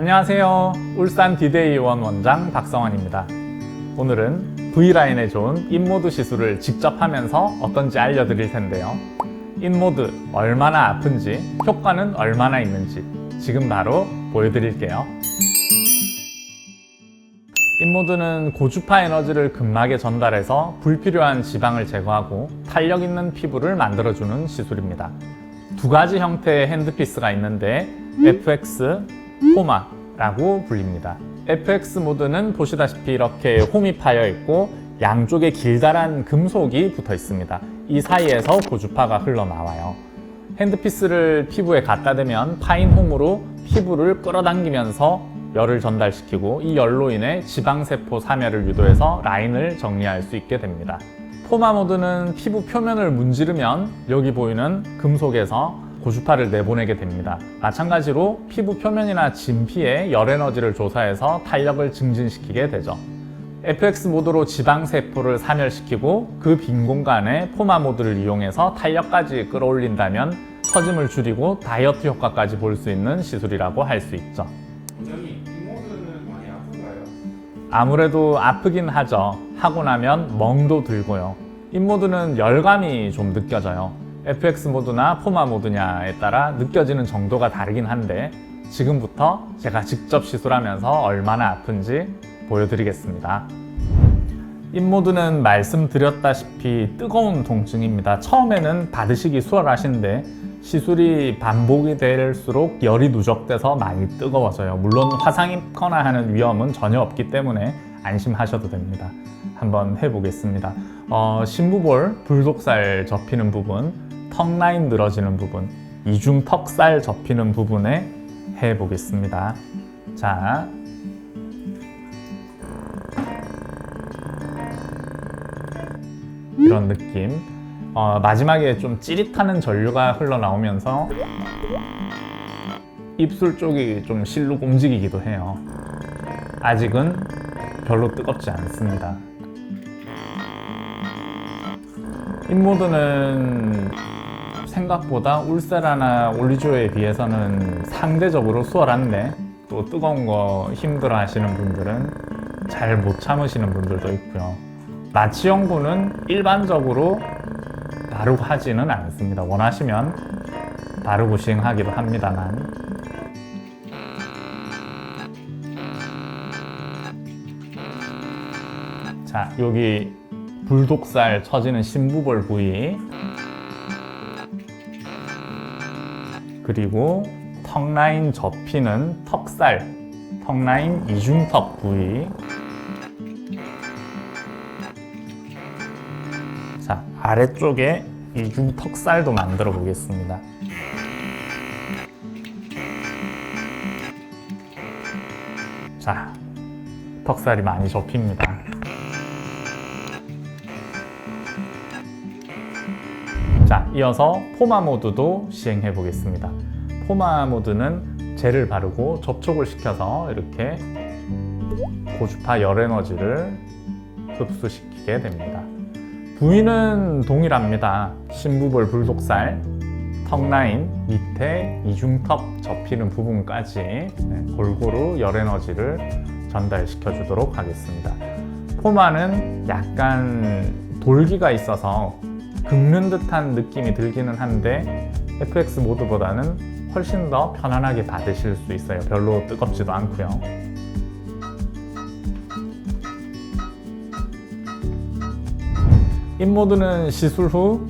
안녕하세요. 울산 디데이 원 원장 박성환입니다. 오늘은 V라인에 좋은 인모드 시술을 직접 하면서 어떤지 알려드릴 텐데요. 인모드 얼마나 아픈지, 효과는 얼마나 있는지 지금 바로 보여드릴게요. 인모드는 고주파 에너지를 근막에 전달해서 불필요한 지방을 제거하고 탄력 있는 피부를 만들어주는 시술입니다. 두 가지 형태의 핸드피스가 있는데 FX, 포마라고 불립니다. FX 모드는 보시다시피 이렇게 홈이 파여 있고 양쪽에 길다란 금속이 붙어 있습니다. 이 사이에서 고주파가 흘러나와요. 핸드피스를 피부에 갖다 대면 파인 홈으로 피부를 끌어당기면서 열을 전달시키고 이 열로 인해 지방세포 사멸을 유도해서 라인을 정리할 수 있게 됩니다. 포마 모드는 피부 표면을 문지르면 여기 보이는 금속에서 고주파를 내보내게 됩니다. 마찬가지로 피부 표면이나 진피에 열 에너지를 조사해서 탄력을 증진시키게 되죠. FX 모드로 지방세포를 사멸시키고 그 빈 공간에 포마 모드를 이용해서 탄력까지 끌어올린다면 처짐을 줄이고 다이어트 효과까지 볼 수 있는 시술이라고 할 수 있죠. 아무래도 아프긴 하죠. 하고 나면 멍도 들고요. 인모드는 열감이 좀 느껴져요. FX 모드나 포마 모드냐에 따라 느껴지는 정도가 다르긴 한데 지금부터 제가 직접 시술하면서 얼마나 아픈지 보여드리겠습니다. 인모드는 말씀드렸다시피 뜨거운 통증입니다. 처음에는 받으시기 수월하신데 시술이 반복이 될수록 열이 누적돼서 많이 뜨거워져요. 물론 화상 입거나 하는 위험은 전혀 없기 때문에 안심하셔도 됩니다. 한번 해보겠습니다. 어, 신부볼, 불독살 접히는 부분, 턱 라인 늘어지는 부분, 이중 턱살 접히는 부분에 해보겠습니다. 자, 이런 느낌. 어, 마지막에 좀 찌릿하는 전류가 흘러나오면서 입술 쪽이 좀 실룩 움직이기도 해요. 아직은 별로 뜨겁지 않습니다. 인모드는 생각보다 울세라나 올리조에 비해서는 상대적으로 수월한데 또 뜨거운 거 힘들어 하시는 분들은 잘 못 참으시는 분들도 있고요. 마취 연고는 일반적으로 바르고 하지는 않습니다. 원하시면 바르고 시행하기도 합니다만 자 여기 불독살 처지는 심부볼 부위 그리고 턱 라인 접히는 턱살 턱 라인 이중턱 부위 자, 아래쪽에 이중 턱살도 만들어 보겠습니다. 자, 턱살이 많이 접힙니다. 이어서 포마 모드도 시행해 보겠습니다. 포마 모드는 젤을 바르고 접촉을 시켜서 이렇게 고주파 열 에너지를 흡수시키게 됩니다. 부위는 동일합니다. 심부볼 불독살, 턱 라인 밑에 이중턱 접히는 부분까지 네, 골고루 열 에너지를 전달시켜 주도록 하겠습니다. 포마는 약간 돌기가 있어서 긁는 듯한 느낌이 들기는 한데 FX 모드보다는 훨씬 더 편안하게 받으실 수 있어요. 별로 뜨겁지도 않고요. 인모드는 시술 후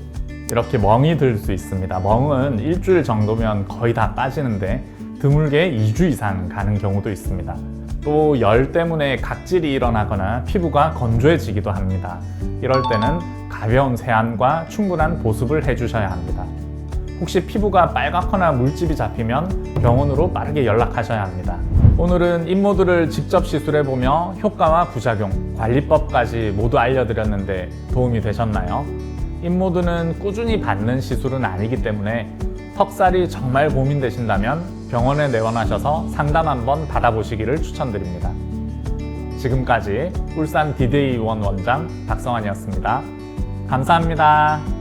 이렇게 멍이 들 수 있습니다. 멍은 일주일 정도면 거의 다 빠지는데 드물게 2주 이상 가는 경우도 있습니다. 또 열 때문에 각질이 일어나거나 피부가 건조해지기도 합니다. 이럴 때는 가벼운 세안과 충분한 보습을 해주셔야 합니다. 혹시 피부가 빨갛거나 물집이 잡히면 병원으로 빠르게 연락하셔야 합니다. 오늘은 인모드를 직접 시술해보며 효과와 부작용, 관리법까지 모두 알려드렸는데 도움이 되셨나요? 인모드는 꾸준히 받는 시술은 아니기 때문에 턱살이 정말 고민되신다면 병원에 내원하셔서 상담 한번 받아보시기를 추천드립니다. 지금까지 울산 디데이 원 원장 박성환이었습니다. 감사합니다.